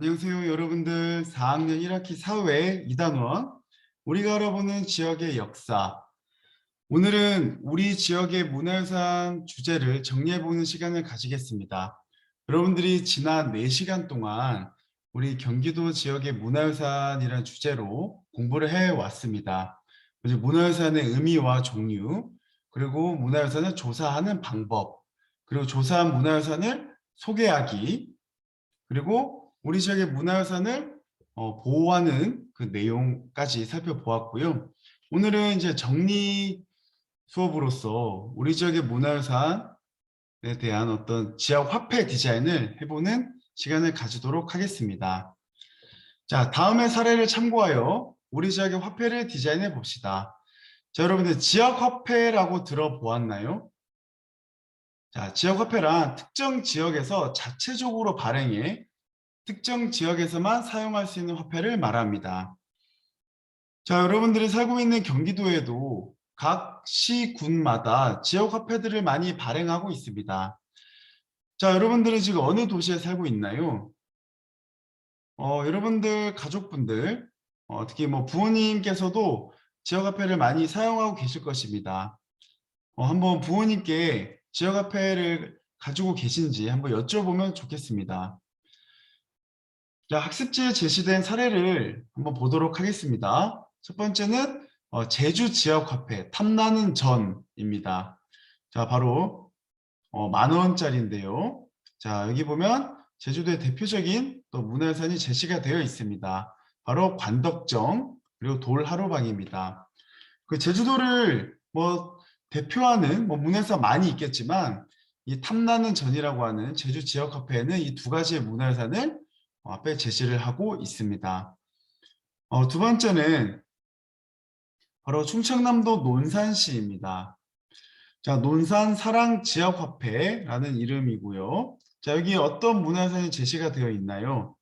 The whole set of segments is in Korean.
안녕하세요 여러분들. 4학년 1학기 사회 2단원 우리가 알아보는 지역의 역사. 오늘은 우리 지역의 문화유산 주제를 정리해보는 시간을 가지겠습니다. 여러분들이 지난 4시간 동안 우리 경기도 지역의 문화유산이라는 주제로 공부를 해왔습니다 이제 문화유산의 의미와 종류 그리고 문화유산을 조사하는 방법 그리고 조사한 문화유산을 소개하기 그리고 우리 지역의 문화유산을 어, 보호하는 그 내용까지 살펴보았고요. 오늘은 이제 정리 수업으로서 우리 지역의 문화유산에 대한 어떤 지역 화폐 디자인을 해보는 시간을 가지도록 하겠습니다. 자, 다음의 사례를 참고하여 우리 지역의 화폐를 디자인해 봅시다. 자, 여러분들 지역 화폐라고 들어보았나요? 자, 지역 화폐란 특정 지역에서 자체적으로 발행해 특정 지역에서만 사용할 수 있는 화폐를 말합니다. 자, 여러분들이 살고 있는 경기도에도 각 시, 군마다 지역 화폐들을 많이 발행하고 있습니다. 자, 여러분들은 지금 어느 도시에 살고 있나요? 어, 여러분들 가족분들, 어, 특히 뭐 부모님께서도 지역 화폐를 많이 사용하고 계실 것입니다. 어, 한번 부모님께 지역 화폐를 가지고 계신지 한번 여쭤보면 좋겠습니다. 자, 학습지에 제시된 사례를 한번 보도록 하겠습니다. 첫 번째는 어, 제주 지역 화폐 탐나는 전입니다. 자, 바로 어, 만 원짜리인데요. 자, 여기 보면 제주도의 대표적인 또 문화유산이 제시가 되어 있습니다. 바로 관덕정 그리고 돌하루방입니다. 그 제주도를 뭐 대표하는 뭐 문화유산 많이 있겠지만 이 탐나는 전이라고 하는 제주 지역화폐에는 이 두 가지의 문화유산을 어, 앞에 제시를 하고 있습니다. 어, 두 번째는 바로 충청남도 논산시입니다. 자, 논산 사랑 지역화폐라는 이름이고요. 자, 여기 어떤 문화유산이 제시가 되어 있나요?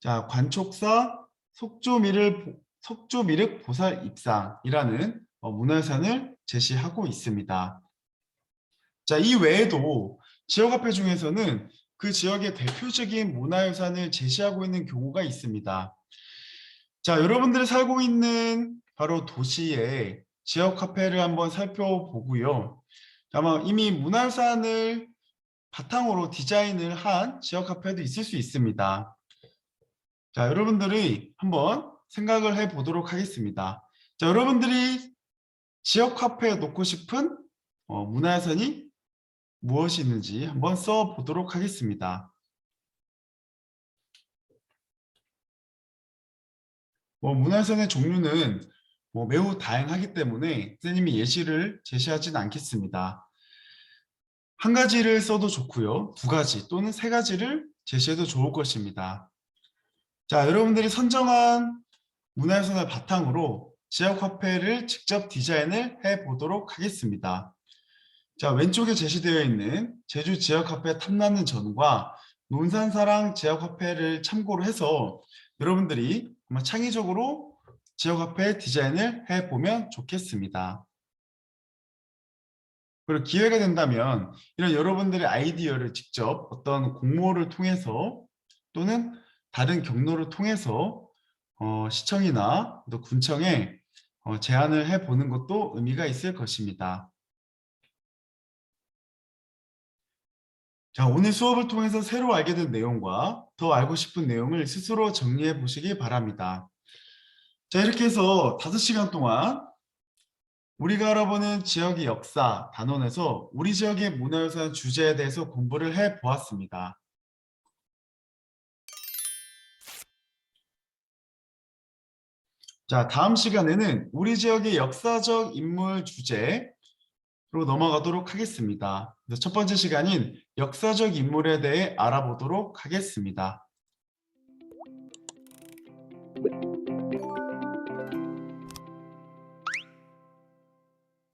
자, 관촉사 속조미를 속조미륵 보살 입상이라는 어, 문화유산을 제시하고 있습니다. 자, 이 외에도 지역화폐 중에서는 그 지역의 대표적인 문화유산을 제시하고 있는 경우가 있습니다. 자, 여러분들이 살고 있는 바로 도시의 지역 카페를 한번 살펴보고요. 아마 이미 문화유산을 바탕으로 디자인을 한 지역 카페도 있을 수 있습니다. 자, 여러분들이 한번 생각을 해 보도록 하겠습니다. 자, 여러분들이 지역 카페에 놓고 싶은 어, 문화유산이 무엇이 있는지 한번 써 보도록 하겠습니다. 뭐 문화유산의 종류는 뭐 매우 다양하기 때문에 선생님이 예시를 제시하진 않겠습니다. 한 가지를 써도 좋고요. 두 가지 또는 세 가지를 제시해도 좋을 것입니다. 자, 여러분들이 선정한 문화유산을 바탕으로 지역화폐를 직접 디자인을 해 보도록 하겠습니다. 자, 왼쪽에 제시되어 있는 제주 지역화폐 탐나는 전과 논산사랑 지역화폐를 참고로 해서 여러분들이 아마 창의적으로 지역화폐 디자인을 해보면 좋겠습니다. 그리고 기회가 된다면 이런 여러분들의 아이디어를 직접 어떤 공모를 통해서 또는 다른 경로를 통해서 어, 시청이나 또 군청에 어, 제안을 해보는 것도 의미가 있을 것입니다. 자, 오늘 수업을 통해서 새로 알게 된 내용과 더 알고 싶은 내용을 스스로 정리해 보시기 바랍니다. 자, 이렇게 해서 5시간 동안 우리가 알아보는 지역의 역사 단원에서 우리 지역의 문화유산 주제에 대해서 공부를 해 보았습니다. 자, 다음 시간에는 우리 지역의 역사적 인물 주제로 넘어가도록 하겠습니다. 첫 번째 시간인 역사적 인물에 대해 알아보도록 하겠습니다.